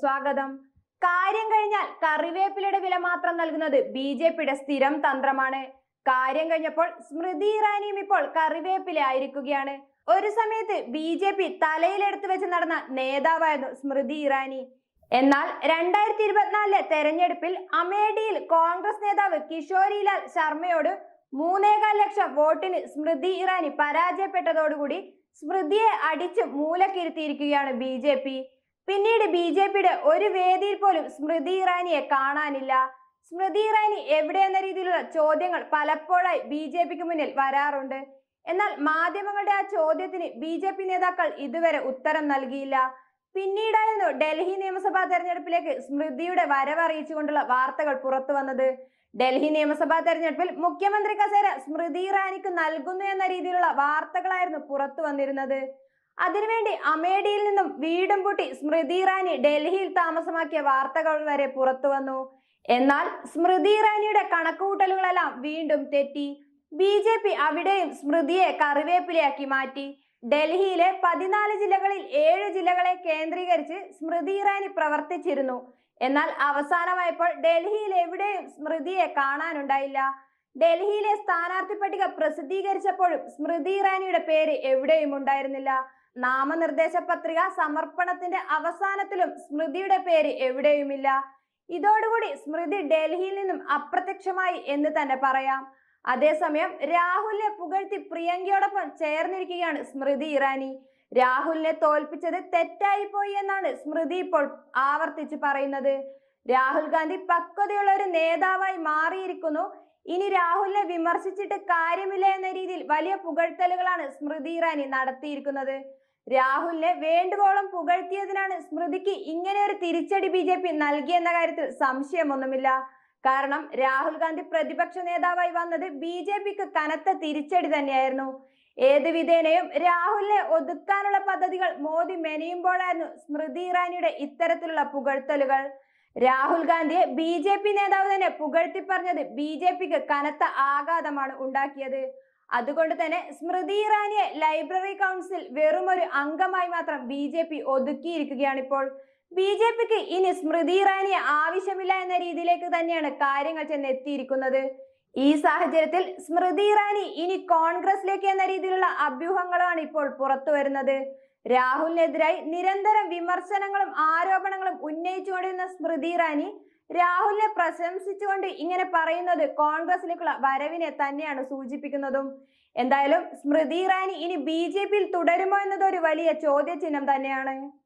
സ്വാഗതം. കാര്യം കഴിഞ്ഞാൽ കറിവേപ്പിലയുടെ വില മാത്രം നൽകുന്നത് ബി ജെ പിയുടെ സ്ഥിരം തന്ത്രമാണ്. കാര്യം കഴിഞ്ഞപ്പോൾ സ്മൃതി ഇറാനിയും ഇപ്പോൾ കറിവേപ്പില ആയിരിക്കുകയാണ്. ഒരു സമയത്ത് ബി ജെ പി തലയിലെടുത്ത് വെച്ച് നടന്ന നേതാവായിരുന്നു സ്മൃതി ഇറാനി. എന്നാൽ രണ്ടായിരത്തി ഇരുപത്തിനാലിലെ തെരഞ്ഞെടുപ്പിൽ അമേഠിയിൽ കോൺഗ്രസ് നേതാവ് കിഷോരിലാൽ ശർമ്മയോട് മൂന്നേകാൽ ലക്ഷം വോട്ടിന് സ്മൃതി ഇറാനി പരാജയപ്പെട്ടതോടുകൂടി സ്മൃതിയെ അടിച്ച് മൂലക്കിരുത്തിയിരിക്കുകയാണ് ബി ജെ പി. പിന്നീട് ബി ജെ പിയുടെ ഒരു വേദിയിൽ പോലും സ്മൃതി ഇറാനിയെ കാണാനില്ല. സ്മൃതി ഇറാനി എന്ന രീതിയിലുള്ള ചോദ്യങ്ങൾ പലപ്പോഴായി ബി ജെ പിക്ക് മുന്നിൽ വരാറുണ്ട്. എന്നാൽ മാധ്യമങ്ങളുടെ ആ ചോദ്യത്തിന് ബി ജെ പി നേതാക്കൾ ഇതുവരെ ഉത്തരം നൽകിയില്ല. പിന്നീടായിരുന്നു ഡൽഹി നിയമസഭാ തെരഞ്ഞെടുപ്പിലേക്ക് സ്മൃതിയുടെ വരവറിയിച്ചുകൊണ്ടുള്ള വാർത്തകൾ പുറത്തു വന്നത്. ഡൽഹി നിയമസഭാ തെരഞ്ഞെടുപ്പിൽ മുഖ്യമന്ത്രി കസേര സ്മൃതി ഇറാനിക്ക് നൽകുന്നു എന്ന രീതിയിലുള്ള വാർത്തകളായിരുന്നു പുറത്തു വന്നിരുന്നത്. അതിനുവേണ്ടി അമേഠിയിൽ നിന്നും വീടും പൂട്ടി സ്മൃതി ഇറാനി ഡൽഹിയിൽ താമസമാക്കിയ വാർത്തകൾ വരെ പുറത്തു വന്നു. എന്നാൽ സ്മൃതി ഇറാനിയുടെ കണക്കുകൂട്ടലുകളെല്ലാം വീണ്ടും തെറ്റി. ബി ജെ പി അവിടെയും സ്മൃതിയെ കറിവേപ്പിലയാക്കി മാറ്റി. ഡൽഹിയിലെ പതിനാല് ജില്ലകളിൽ ഏഴ് ജില്ലകളെ കേന്ദ്രീകരിച്ച് സ്മൃതി ഇറാനി പ്രവർത്തിച്ചിരുന്നു. എന്നാൽ അവസാനമായപ്പോൾ ഡൽഹിയിൽ എവിടെയും സ്മൃതിയെ കാണാനുണ്ടായില്ല. ഡൽഹിയിലെ സ്ഥാനാർത്ഥി പട്ടിക പ്രസിദ്ധീകരിച്ചപ്പോഴും സ്മൃതി ഇറാനിയുടെ പേര് എവിടെയും ഉണ്ടായിരുന്നില്ല. നാമനിർദ്ദേശ പത്രിക സമർപ്പണത്തിന്റെ അവസാനത്തിലും സ്മൃതിയുടെ പേര് എവിടെയുമില്ല. ഇതോടുകൂടി സ്മൃതി ഡൽഹിയിൽ നിന്നും അപ്രത്യക്ഷമായി എന്ന് തന്നെ പറയാം. അതേസമയം രാഹുലിനെ പുകഴ്ത്തി പ്രിയങ്കയോടൊപ്പം ചേർന്നിരിക്കുകയാണ് സ്മൃതി ഇറാനി. രാഹുലിനെ തോൽപ്പിച്ചത് തെറ്റായി പോയി എന്നാണ് സ്മൃതി ഇപ്പോൾ ആവർത്തിച്ച് പറയുന്നത്. രാഹുൽ ഗാന്ധി പക്വതയുള്ള ഒരു നേതാവായി മാറിയിരിക്കുന്നു. ഇനി രാഹുലിനെ വിമർശിച്ചിട്ട് കാര്യമില്ല എന്ന രീതിയിൽ വലിയ പുകഴ്ത്തലുകളാണ് സ്മൃതി ഇറാനി നടത്തിയിരിക്കുന്നത്. രാഹുലിനെ വേണ്ടുവോളം പുകഴ്ത്തിയതിനാണ് സ്മൃതിക്ക് ഇങ്ങനെ ഒരു തിരിച്ചടി ബി ജെ പി നൽകിയെന്ന കാര്യത്തിൽ സംശയമൊന്നുമില്ല. കാരണം രാഹുൽ ഗാന്ധി പ്രതിപക്ഷ നേതാവായി വന്നത് ബി ജെ പിക്ക് കനത്ത തിരിച്ചടി തന്നെയായിരുന്നു. ഏത് വിധേനയും രാഹുലിനെ ഒതുക്കാനുള്ള പദ്ധതികൾ മോദി മെനയുമ്പോഴായിരുന്നു സ്മൃതി ഇറാനിയുടെ ഇത്തരത്തിലുള്ള പുകഴ്ത്തലുകൾ. രാഹുൽ ഗാന്ധിയെ ബി ജെ പി നേതാവ് തന്നെ പുകഴ്ത്തി പറഞ്ഞത് ബി ജെ പിക്ക് കനത്ത ആഘാതമാണ് ഉണ്ടാക്കിയത്. അതുകൊണ്ട് തന്നെ സ്മൃതി ഇറാനിയെ ലൈബ്രറി കൗൺസിൽ വെറുമൊരു അംഗമായി മാത്രം ബി ജെ പി ഒതുക്കിയിരിക്കുകയാണ് ഇപ്പോൾ ബി ജെ പിക്ക് ഇനി സ്മൃതി ഇറാനിയെ ആവശ്യമില്ല എന്ന രീതിയിലേക്ക് തന്നെയാണ് കാര്യങ്ങൾ ചെന്ന് എത്തിയിരിക്കുന്നത് ഈ സാഹചര്യത്തിൽ സ്മൃതി ഇറാനി ഇനി കോൺഗ്രസിലേക്ക് എന്ന രീതിയിലുള്ള അഭ്യൂഹങ്ങളാണ് ഇപ്പോൾ പുറത്തു വരുന്നത്. രാഹുലിനെതിരായി നിരന്തരം വിമർശനങ്ങളും ആരോപണങ്ങളും ഉന്നയിച്ചുകൊണ്ടിരുന്ന സ്മൃതി ഇറാനി രാഹുലിനെ പ്രശംസിച്ചുകൊണ്ട് ഇങ്ങനെ പറയുന്നത് കോൺഗ്രസിലേക്കുള്ള വരവിനെ തന്നെയാണ് സൂചിപ്പിക്കുന്നതും. എന്തായാലും സ്മൃതി ഇറാനി ഇനി ബി ജെ പിയിൽ തുടരുമോ എന്നത് ഒരു വലിയ ചോദ്യചിഹ്നം തന്നെയാണ്.